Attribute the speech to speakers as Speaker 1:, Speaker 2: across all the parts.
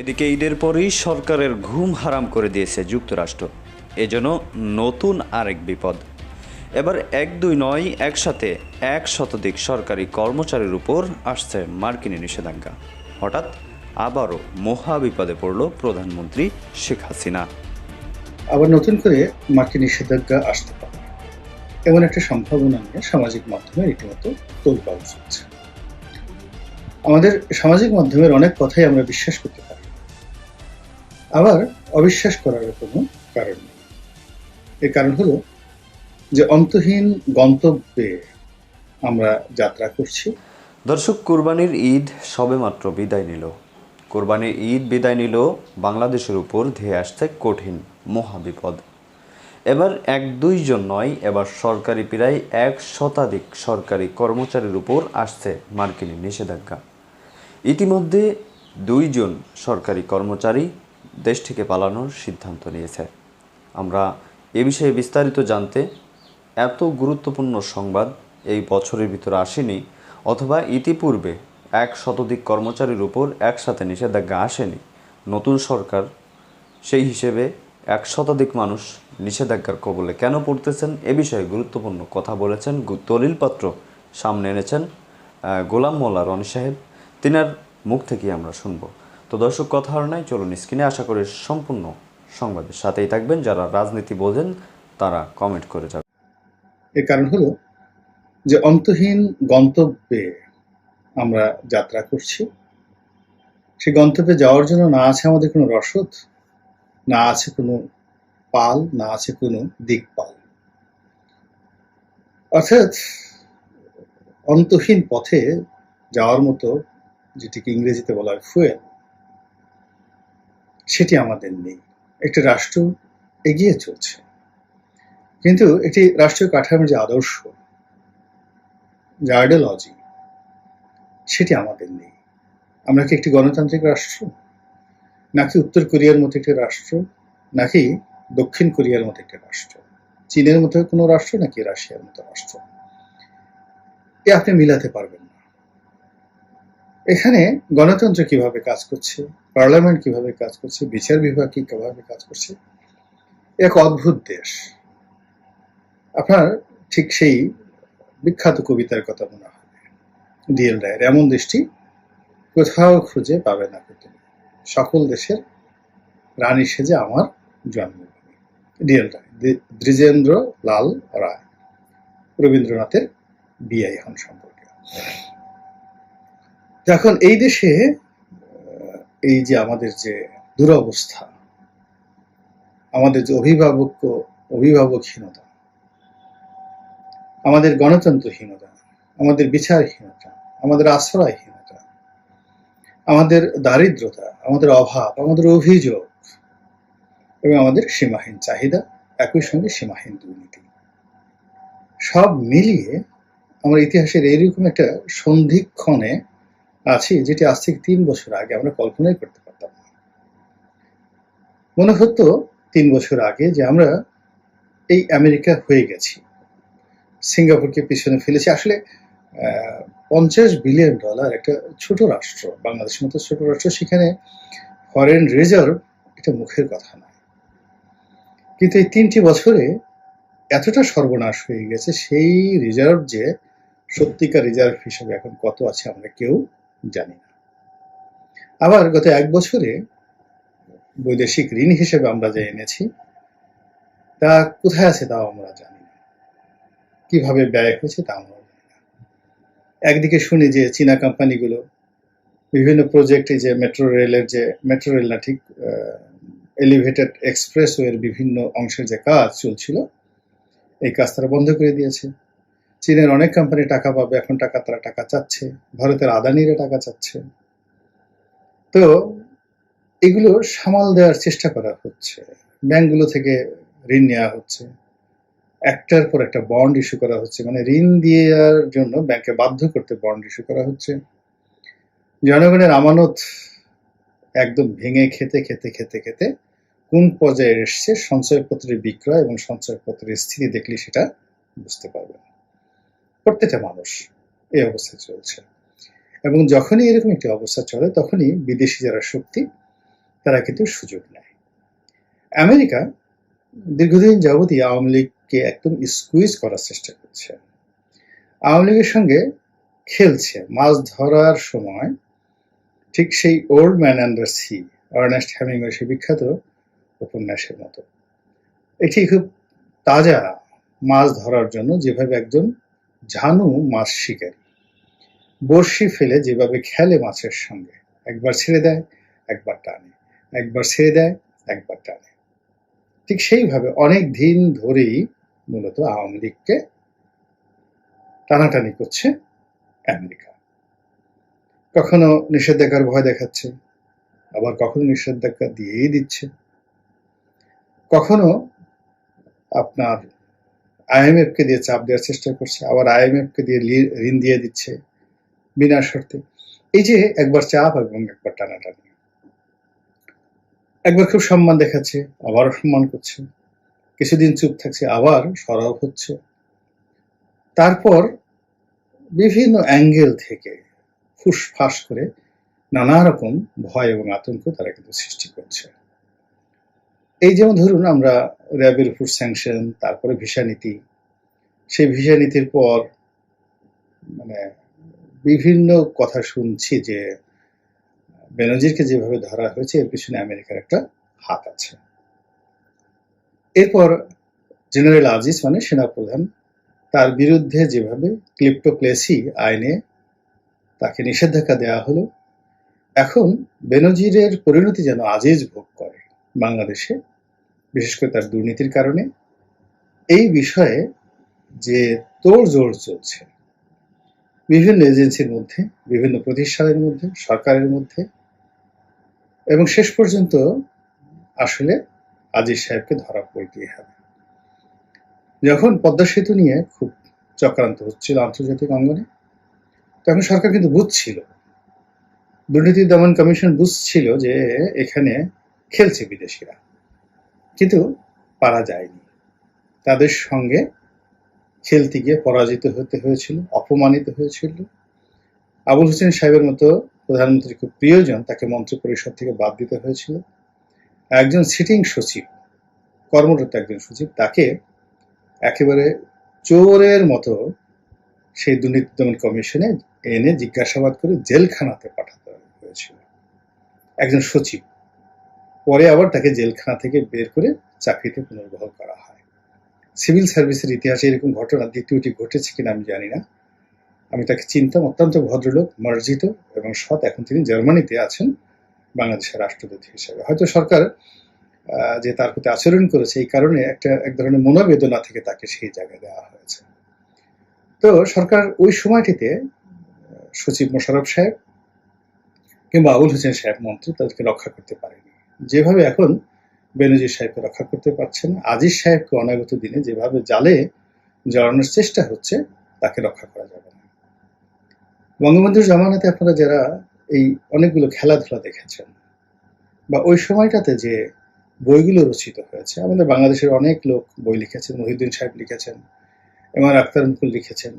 Speaker 1: এদিকে ঈদের পরেই সরকারের ঘুম হারাম করে দিয়েছে যুক্তরাষ্ট্র। এজন্য নতুন আরেক বিপদ। এবার এক, দুই, নয় একসাথে এক শতাধিক সরকারি কর্মচারীর উপর আসছে মার্কিনী নিষেধাজ্ঞা। হঠাৎ আবারও মহা বিপদে পড়ল প্রধানমন্ত্রী শেখ হাসিনা।
Speaker 2: আবার নতুন করে মার্কিন নিষেধাজ্ঞা আসতে পারে। এমন একটা সম্ভাবনা নিয়ে সামাজিক মাধ্যমে রীতিমতো তোলপাল চলছে। আমাদের সামাজিক মাধ্যমের অনেক কথাই আমরা বিশ্বাস করতে আবার অবিশ্বাস করার কোনো কারণ নেই। এর কারণ হলো যে অন্তহীন গন্তব্যে আমরা যাত্রা করছি।
Speaker 1: দর্শক, কুরবানির ঈদ সবেমাত্র বিদায় নিল। কুরবানির ঈদ বিদায় নিল বাংলাদেশের উপর ধেয়ে আসছে কঠিন মহাবিপদ। এবার এক দুইজন নয়, এবার সরকারি প্রায় এক শতাধিক সরকারি কর্মচারীর উপর আসছে মার্কিনী নিষেধাজ্ঞা। ইতিমধ্যে দুইজন সরকারি কর্মচারী দেশ থেকে পালানোর সিদ্ধান্ত নিয়েছে। আমরা এ বিষয়ে বিস্তারিত জানতে এত গুরুত্বপূর্ণ সংবাদ এই বছরের ভিতরে আসেনি, অথবা ইতিপূর্বে এক শতাধিক কর্মচারীর উপর একসাথে নিষেধাজ্ঞা আসেনি। নতুন সরকার সেই হিসেবে এক শতাধিক মানুষ নিষেধাজ্ঞার কবলে কেন পড়তেছেন এ বিষয়ে গুরুত্বপূর্ণ কথা বলেছেন দলিলপত্র সামনে এনেছেন গোলাম মোল্লা রনি সাহেব। তিনার মুখ থেকেই আমরা শুনব। তো দর্শক, কথা আর নাই, চলুন স্ক্রিনে আশা করি সম্পূর্ণ সংবাদের সাথেই থাকবেন। যারা রাজনীতি বোঝেন, তারা কমেন্ট করে যাবেন।
Speaker 2: এর কারণ হলো যে অন্তহীন গন্তব্যে আমরা যাত্রা করছি। সেই গন্তব্যে যাওয়ার জন্য না আছে আমাদের কোনো রসদ, না আছে কোনো পাল, না আছে কোনো দিকপাল। অর্থাৎ অন্তহীন পথে যাওয়ার মতো, যেটিকে ইংরেজিতে বলা হয় ফুয়েল সেটি আমাদের নেই। একটি রাষ্ট্র এগিয়ে চলছে। কিন্তু একটি রাষ্ট্রীয় কাঠামোর যে আদর্শ, যে আইডিওলজি সেটি আমাদের নেই। আমরা কি একটি গণতান্ত্রিক রাষ্ট্র? নাকি উত্তর কোরিয়ার মতো একটি রাষ্ট্র? নাকি দক্ষিণ কোরিয়ার মতো একটি রাষ্ট্র? চীনের মতো কোনো রাষ্ট্র নাকি রাশিয়ার মতো রাষ্ট্র? এ আপনি মিলাতে পারবেন এখানে গণতন্ত্র কীভাবে কাজ করছে, পার্লামেন্ট কীভাবে কাজ করছে, বিচার বিভাগ কীভাবে কাজ করছে এক অদ্ভুত দেশ। আপনার ঠিক সেই বিখ্যাত কবিতার কথা মনে হবে ডিএল রায়ের এমন দেশটি কোথাও খুঁজে পাবে না তুমি। সকল দেশের রানী সেজে আমার জন্মভূমি। ডিএল রায় দ্বিজেন্দ্র লাল রায়, রবীন্দ্রনাথের বিআই হন সম্পর্কে। এখন এই দেশে এই যে আমাদের যে দুরবস্থা, আমাদের যে অভিভাবক, অভিভাবকহীনতা, আমাদের গণতন্ত্রহীনতা, আমাদের বিচারহীনতা, আমাদের আশ্রয়হীনতা, আমাদের দারিদ্রতা, আমাদের অভাব, আমাদের অভিযোগ এবং আমাদের সীমাহীন চাহিদা, একই সঙ্গে সীমাহীন দুর্নীতি, সব মিলিয়ে আমার ইতিহাসের এইরকম একটা সন্ধিক্ষণে আছি, যেটি আজ থেকে তিন বছর আগে আমরা কল্পনাই করতে পারতাম না। মনে হতো তিন বছর আগে যে আমরা এই আমেরিকা হয়ে গেছি। সিঙ্গাপুরকে পিছনে ফেলেছি। আসলে পঞ্চাশ বিলিয়ন ডলার একটা ছোট রাষ্ট্র, বাংলাদেশের মতো ছোট রাষ্ট্র, সেখানে ফরেন রিজার্ভ এটা মুখের কথা নয়। কিন্তু এই তিনটি বছরে এতটা সর্বনাশ হয়ে গেছে, সেই রিজার্ভ যে সত্যিকার রিজার্ভ হিসেবে এখন কত আছে আমরা কেউ জানি না। আবার গত এক বছরে বৈদেশিক ঋণ হিসেবে আমরা যে এনেছি, তা কোথায় আছে তাও আমরা জানি না। কীভাবে ব্যয় হয়েছে তা আমরা জানি না। একদিকে শুনি যে চীনা কোম্পানিগুলো বিভিন্ন প্রজেক্টে যে মেট্রো রেলের যে, মেট্রো রেল না ঠিক এলিভেটেড এক্সপ্রেসওয়ের বিভিন্ন অংশের যে কাজ চলছিল, এই কাজ তারা বন্ধ করে দিয়েছে। চীনের অনেক কোম্পানি টাকা পাবে, এখন টাকা তারা টাকা চাচ্ছে, ভারতের আদানিরা টাকা চাচ্ছে। তো এগুলো সামাল দেওয়ার চেষ্টা করা হচ্ছে। ব্যাংকগুলো থেকে ঋণ নেওয়া হচ্ছে। একটার পর একটা বন্ড ইস্যু করা হচ্ছে। মানে ঋণ দেওয়ার জন্য ব্যাংকে বাধ্য করতে বন্ড ইস্যু করা হচ্ছে। জনগণের আমানত একদম ভেঙে খেতে খেতে খেতে খেতে কোন পর্যায়ে এসছে, সঞ্চয়পত্রের বিক্রয় এবং সঞ্চয়পত্রের স্থিতি দেখলে সেটা বুঝতে পারবেন। প্রত্যেকটা মানুষ এই অবস্থায় চলছে। এবং যখনই এরকম একটি অবস্থা চলে, তখনই বিদেশি যারা শক্তি, তারা কিন্তু সুযোগ নেয়। আমেরিকা দীর্ঘদিন যাবতই আওয়ামী লীগকে একদম স্কুইজ করার চেষ্টা করছে। আওয়ামী লীগের সঙ্গে খেলছে। মাছ ধরার সময় ঠিক সেই Old Man and the Sea Ernest Hemingway সে বিখ্যাত উপন্যাসের মতো। এটি খুব তাজা মাছ ধরার জন্য যেভাবে একজন ঝানু মাছ শিকারী বড়শি ফেলে যেভাবে খেলে মাছের সঙ্গে, একবার ছেড়ে দেয়, একবার টানে। একবার ছেড়ে দেয়, একবার টানে। ঠিক সেইভাবে অনেক দিন ধরেই মূলত আওয়ামী লীগকে টানাটানি করছে আমেরিকা। কখনো নিষেধাজ্ঞার ভয় দেখাচ্ছে, আবার কখনো নিষেধাজ্ঞা দিয়েই দিচ্ছে। কখনো আপনার আইএমএফ কে দিয়ে চাপ দেওয়ার চেষ্টা করছে, আবার আইএমএফ কে দিয়ে ঋণ দিয়ে দিচ্ছে বিনা শর্তে। এই যে একবার চাপ এবং একবার টানাটানি। একবার খুব সম্মান দেখাচ্ছে আবার সম্মান করছে। কিছুদিন চুপ থাকছে, আবার সরব হচ্ছে। তারপর বিভিন্ন অ্যাঙ্গেল থেকে ফুসফাস করে নানা রকম ভয় এবং আতঙ্ক তারা কিন্তু সৃষ্টি করছে। এই যেমন ধরুন আমরা র্যাবের উপর স্যাংশন তারপরে ভিসা নীতি, সেই ভিসা নীতির পর মানে বিভিন্ন কথা শুনছি যে বেনজিরকে যেভাবে ধরা হয়েছে, এর পিছনে আমেরিকার একটা হাত আছে। এরপর জেনারেল আজিজ মানে সেনাপ্রধান, তার বিরুদ্ধে যেভাবে ক্লিপ্টোপ্লেসি আইনে তাকে নিষেধাজ্ঞা দেওয়া হলো, এখন বেনজিরের পরিণতি যেন আজিজ ভোগ করে বাংলাদেশে, বিশেষ করে তার দুর্নীতির কারণে। এই বিষয়ে যে তোড়জোড় চলছে, বিভিন্ন এজেন্সির মধ্যে, বিভিন্ন প্রতিষ্ঠানের মধ্যে, সরকারের মধ্যে, এবং শেষ পর্যন্ত আসলে আজিজ সাহেবকে ধরা পড়তেই হবে। যখন পদ্মা সেতু নিয়ে খুব চক্রান্ত হচ্ছিল আন্তর্জাতিক অঙ্গনে, তখন সরকার কিন্তু বুঝছিল, দুর্নীতি দমন কমিশন বুঝছিল যে এখানে খেলছে বিদেশিরা। কিন্তু পারা যায়নি। তাদের সঙ্গে খেলতে গিয়ে পরাজিত হতে হয়েছিল, অপমানিত হয়েছিল। আবুল হোসেন সাহেবের মতো প্রধানমন্ত্রী খুব প্রিয়জন, তাকে মন্ত্রী পরিষদ থেকে বাদ দিতে হয়েছিল। একজন সিটিং সচিব, কর্মরত একজন সচিব, তাকে একেবারে চোরের মতো সেই দুর্নীতি দমন কমিশনে এনে জিজ্ঞাসাবাদ করে জেলখানাতে পাঠাতে হয়েছিল। একজন সচিব পরে আবার তাকে জেলখানা থেকে বের করে চাকরিতে পুনর্বহাল করা হয়। সিভিল সার্ভিসের ইতিহাসে এরকম ঘটনা দ্বিতীয়টি ঘটেছে কিনা আমি জানি না। আমি তাকে চিনতাম, অত্যন্ত ভদ্রলোক, মার্জিত এবং সৎ। এখন তিনি জার্মানিতে আছেন, বাংলাদেশের রাষ্ট্রদূত হিসেবে। হয়তো সরকার যে তার প্রতি আচরণ করেছে এই কারণে একটা, এক ধরনের মনোবেদনা থেকে তাকে সেই জায়গায় দেওয়া হয়েছে। তো সরকার ওই সময়টিতে সচিব মোশারফ সাহেব কিংবা আবুল হোসেন সাহেব মন্ত্রী তাদেরকে রক্ষা করতে পারেনি। যেভাবে এখন বেনজির সাহেবকে রক্ষা করতে পারছেন, আজিজ সাহেবকে অনাগত দিনে যেভাবে জালে জড়ানোর চেষ্টা হচ্ছে, তাকে রক্ষা করা যাবে না। বঙ্গবন্ধুর জামানাতে আপনারা যারা এই অনেকগুলো খেলাধুলা দেখেছেন, বা ওই সময়টাতে যে বইগুলো রচিত হয়েছে, আমাদের বাংলাদেশের অনেক লোক বই লিখেছেন, মহিউদ্দিন সাহেব লিখেছেন, এম আর আক্তার মুকুল লিখেছেন,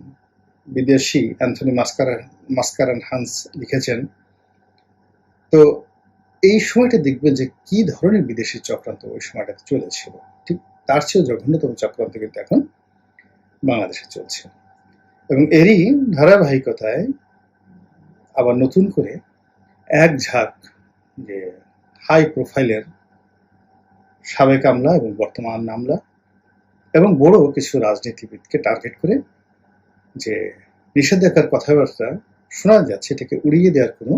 Speaker 2: বিদেশি অ্যান্থনি মাস্কারা মাস্কারান হান্স লিখেছেন। তো এই সময়টা দেখবেন যে কি ধরনের বিদেশি চক্রান্ত ওই সময়টাতে চলেছিল। ঠিক তার চেয়েও জঘন্যতম চক্রান্ত কিন্তু এখন বাংলাদেশে চলছে। এবং এরই ধারাবাহিকতায় আবার নতুন করে এক ঝাঁক যে হাই প্রোফাইলের সাবেক আমলা এবং বর্তমান আমলা এবং বড় কিছু রাজনীতিবিদকে টার্গেট করে যে নিষেধাজ্ঞার কথাবার্তা শোনা যাচ্ছে, এটাকে উড়িয়ে দেওয়ার কোনো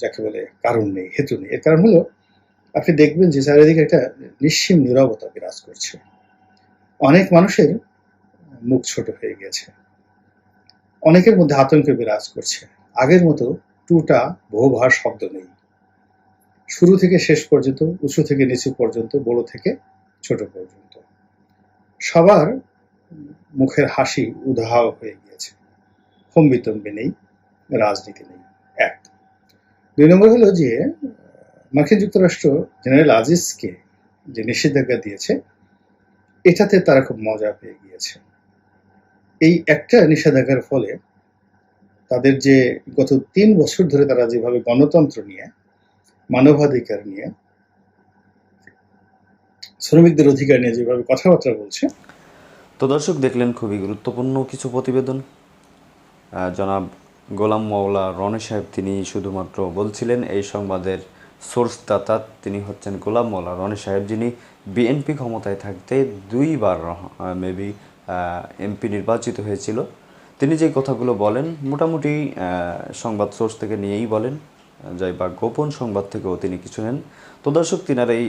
Speaker 2: যাকে বলে কারণ নেই, হেতু নেই। এর কারণ হলো, আপনি দেখবেন যে চারিদিকে একটা নিঃসীম নীরবতা বিরাজ করছে। অনেক মানুষের মুখ ছোট হয়ে গেছে। অনেকের মধ্যে আতঙ্ক বিরাজ করছে। আগের মতো টুটা বহুভার শব্দ নেই। শুরু থেকে শেষ পর্যন্ত, উঁচু থেকে নিচু পর্যন্ত, বড় থেকে ছোট পর্যন্ত। সবার মুখের হাসি উদাহ হয়ে গিয়েছে। হম্বিতম্বি নেই, রাজনীতি নেই। দুই নম্বর হলো যে, মার্কিন যুক্তরাষ্ট্র জেনারেল আজিজকে যে নিষেধাজ্ঞা দিয়েছে, এটাতে তারা খুব মজা পেয়ে গিয়েছে। এই একটা নিষেধাজ্ঞার ফলে তাদের যে গত তিন বছর ধরে তারা যেভাবে গণতন্ত্র নিয়ে, মানবাধিকার নিয়ে, শ্রমিকদের অধিকার নিয়ে যেভাবে কথাবার্তা বলছে,
Speaker 1: তো দর্শক, দেখলেন খুবই গুরুত্বপূর্ণ কিছু প্রতিবেদন। জনাব গোলাম মাওলা রনে সাহেব তিনি শুধুমাত্র বলছিলেন এই সংবাদের সোর্স দাতা তিনি হচ্ছেন গোলাম মাওলা রনে সাহেব, যিনি বিএনপি ক্ষমতায় থাকতে দুইবার মেবি এমপি নির্বাচিত হয়েছিল। তিনি যে কথাগুলো বলেন মোটামুটি সংবাদ সোর্স থেকে নিয়েই বলেন। যাই বা গোপন সংবাদ থেকেও তিনি কিছু নেন। তো দর্শক, তিনার এই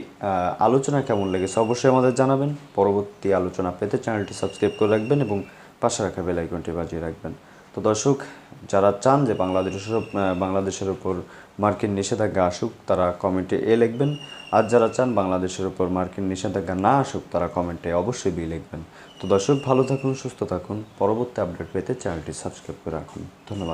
Speaker 1: আলোচনা কেমন লেগেছে অবশ্যই আমাদের জানাবেন। পরবর্তী আলোচনা পেতে চ্যানেলটি সাবস্ক্রাইব করে রাখবেন এবং পাশে রাখা বেল আইকনটি বাজিয়ে রাখবেন। তো দর্শক, যারা চান যে বাংলাদেশের বাংলাদেশের ওপর মার্কিন নিষেধাজ্ঞা আসুক, তারা কমেন্টে এ লিখবেন। আর যারা চান বাংলাদেশের ওপর মার্কিন নিষেধাজ্ঞা না আসুক, তারা কমেন্টে অবশ্যই বি লিখবেন। তো দর্শক, ভালো থাকুন, সুস্থ থাকুন। পরবর্তী আপডেট পেতে চ্যানেলটি সাবস্ক্রাইব করে রাখুন। ধন্যবাদ।